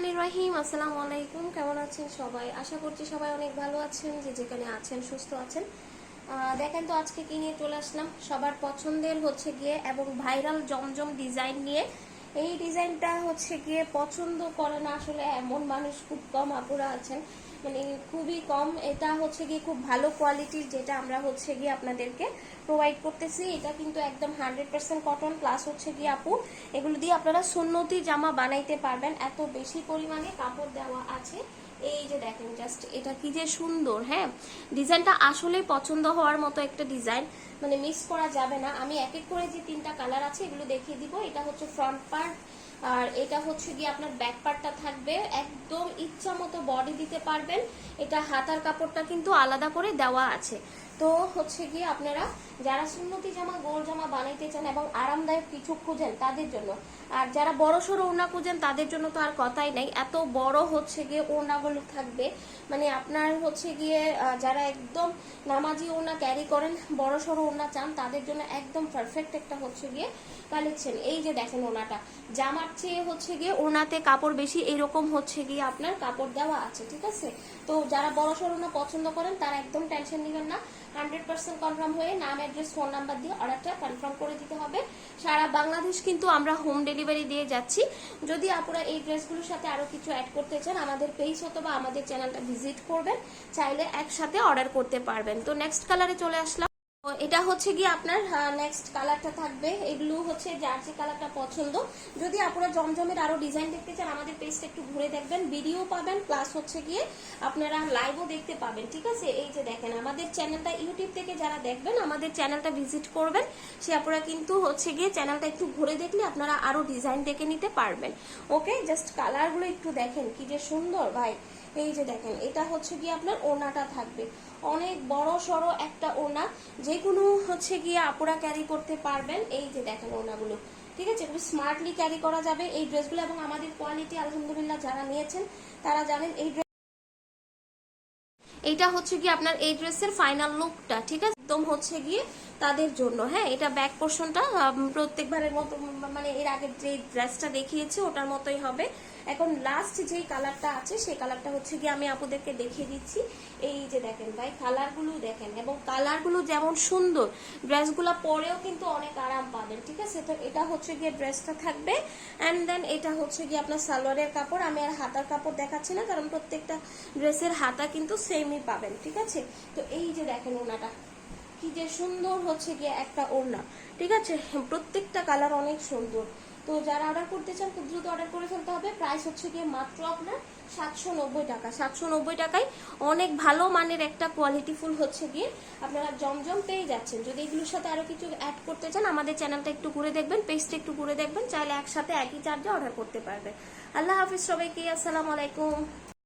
রহমানির রহিম, আসসালামু আলাইকুম। কেমন আছেন সবাই? আশা করছি সবাই অনেক ভালো আছেন, যে যেখানে আছেন, সুস্থ আছেন। দেখেন তো আজকে কি নিয়ে চলে আসলাম? সবার পছন্দের হচ্ছে গিয়ে এবং ভাইরাল জমজম ডিজাইন নিয়ে। এই ডিজাইনটা হচ্ছে গিয়ে পছন্দ করে না, আসলে এমন মানুষ খুব কম আপুরা আছেন। মানে খুবই কম। এটা হচ্ছে গিয়ে খুব ভালো কোয়ালিটির যেটা আমরা হচ্ছে গিয়ে আপনাদেরকে প্রোভাইড করতেছি। এটা কিন্তু একদম হান্ড্রেড পার্সেন্ট কটন প্লাস হচ্ছে গিয়ে আপু, এগুলো দিয়ে আপনারা সুন্নতি জামা বানাইতে পারবেন। এত বেশি পরিমাণে কাপড় দেওয়া আছে। এই যে দেখেন জাস্ট এটা কি যে সুন্দর হ্যাঁ? ডিজাইনটা আসলেই পছন্দ হওয়ার মতো একটা ডিজাইন। মানে মিস করা যাবে না। আমি এক এক করে যে তিনটা কালার আছে, এগুলো দেখিয়ে দিব। এটা হচ্ছে ফ্রন্ট পার্ট এটা হচ্ছে গিয়ে আপনার ব্যাক পার্টটা থাকবে। একদম ইচ্ছা মতো বডি দিতে পারবেন। এটা হাতার কাপড়টা কিন্তু আলাদা করে দেওয়া আছে। তো হচ্ছে গিয়ে আপনারা যারা সুন্নতি জামা, গোল জামা বানাইতে চান এবং আরামদায়ক কিছু খুঁজেন তাদের জন্য। আর যারা বড় সড়ো ওড়না খুঁজেন, তাদের জন্য তো আর কথাই নাই। এত বড় হচ্ছে গিয়ে ওড়নাগুলো থাকবে। মানে আপনার হচ্ছে গিয়ে যারা একদম নামাজি ওনা ক্যারি করেন, বড় সড়ো ওড়না চান, তাদের জন্য একদম পারফেক্ট একটা হচ্ছে গিয়ে কালেকশন এই যে দেখেন ওনাটা জামার চেয়ে হচ্ছে গিয়ে ওনাতে কাপড় বেশি, এরকম হচ্ছে গিয়ে আপনার কাপড় দেওয়া আছে, ঠিক আছে? তো যারা বড় সড়ো ওড়না পছন্দ করেন, তারা একদম টেনশন নেবেন না। হান্ড্রেড পার্সেন্ট কনফার্ম হয়ে নাম, অ্যাড্রেস, ফোন নাম্বার দিয়ে অর্ডারটা কনফার্ম করে দিতে হবে। সারা বাংলাদেশ কিন্তু আমরা হোম ডেলিভারি দিয়ে যাচ্ছি। যদি আপনারা এই ড্রেসগুলোর সাথে আরও কিছু অ্যাড করতে চান, আমাদের পেজ অথবা আমাদের চ্যানেলটা ভিজিট করবেন, চাইলে একসাথে অর্ডার করতে পারবেন। তো নেক্সট কালারে চলে আসলাম। এটা হচ্ছে গিয়ে আপনার নেক্সট কালারটা থাকবে। এগুলো হচ্ছে যে কালারটা পছন্দ। যদি আপনারা জমজমের আরও ডিজাইন দেখতে চান, আমাদের পেজটা একটু ঘুরে দেখবেন ভিডিও পাবেন প্লাস হচ্ছে গিয়ে আপনারা লাইভও দেখতে পাবেন, ঠিক আছে? এই যে দেখেন, আমাদের চ্যানেলটা ইউটিউব থেকে যারা দেখবেন, আমাদের চ্যানেলটা ভিজিট করবেন, সে আপনারা কিন্তু হচ্ছে গিয়ে চ্যানেলটা একটু ঘুরে দেখলে আপনারা আরও ডিজাইন দেখে নিতে পারবেন। ওকে জাস্ট কালারগুলো একটু দেখেন, কি যে সুন্দর, ভাই। এই যে দেখেন, এটা হচ্ছে গিয়ে আপনার ওনাটা থাকবে। অনেক বড় সড়ো একটা ওনা যে কোনো হচ্ছে গিয়ে আপুরা ক্যারি করতে পারবেন। এই যে দেখেন ওনাগুলো ঠিক আছে? খুব স্মার্টলি ক্যারি করা যাবে এই ড্রেসগুলো এবং আমাদের কোয়ালিটি আলহামদুলিল্লাহ, যারা নিয়েছেন, তারা জানেন এই ড্রেস এইটা হচ্ছে গিয়ে আপনার এই ড্রেসের ফাইনাল লুকটা ঠিক আছে? একদম হচ্ছে গিয়ে তাদের জন্য। হ্যাঁ এটা ব্যাক পোর্শনটা প্রত্যেকবারের মতো মানে এর আগে যে ড্রেসটা দেখিয়েছি, ওটার মতোই হবে। এখন লাস্ট যেই কালারটা আছে, সেই কালারটা হচ্ছে গিয়ে আমি আপুদেরকে দেখিয়ে দিচ্ছি। এই যে দেখেন ভাই কালারগুলো দেখেন, এবং কালারগুলো যেমন সুন্দর ড্রেসগুলো পরেও কিন্তু অনেক আরাম পাবেন, ঠিক আছে? তো এটা হচ্ছে গিয়ে ড্রেসটা থাকবে। অ্যান্ড দেন এটা হচ্ছে গিয়ে আপনার সালোয়ারের কাপড়। আমি আর হাতার কাপড় দেখাচ্ছি না, কারণ প্রত্যেকটা ড্রেসের হাতা কিন্তু সেমই পাবেন, ঠিক আছে? তো এই যে দেখেন ওনাটা। কি যে সুন্দর হচ্ছে গিয়ে একটা ওড়না। ঠিক আছে? প্রত্যেকটা কালার অনেক সুন্দর। তো যারা অর্ডার করতে চান, খুব দ্রুত অর্ডার করে ফেলতে হবে। প্রাইস হচ্ছে গিয়ে মাত্র আপনার সাতশো নব্বই টাকা। সাতশো নব্বই টাকায় অনেক ভালো মানের একটা কোয়ালিটি ফুল হচ্ছে গিয়ে আপনারা জমজম পেয়ে যাচ্ছেন। যদি এগুলোর সাথে আরও কিছু অ্যাড করতে চান, আমাদের চ্যানেলটা একটু ঘুরে দেখবেন পেজটা একটু ঘুরে দেখবেন, চাইলে একসাথে একই চার্জে অর্ডার করতে পারবেন। আল্লাহ হাফিজ সবাইকে, আসসালামু আলাইকুম।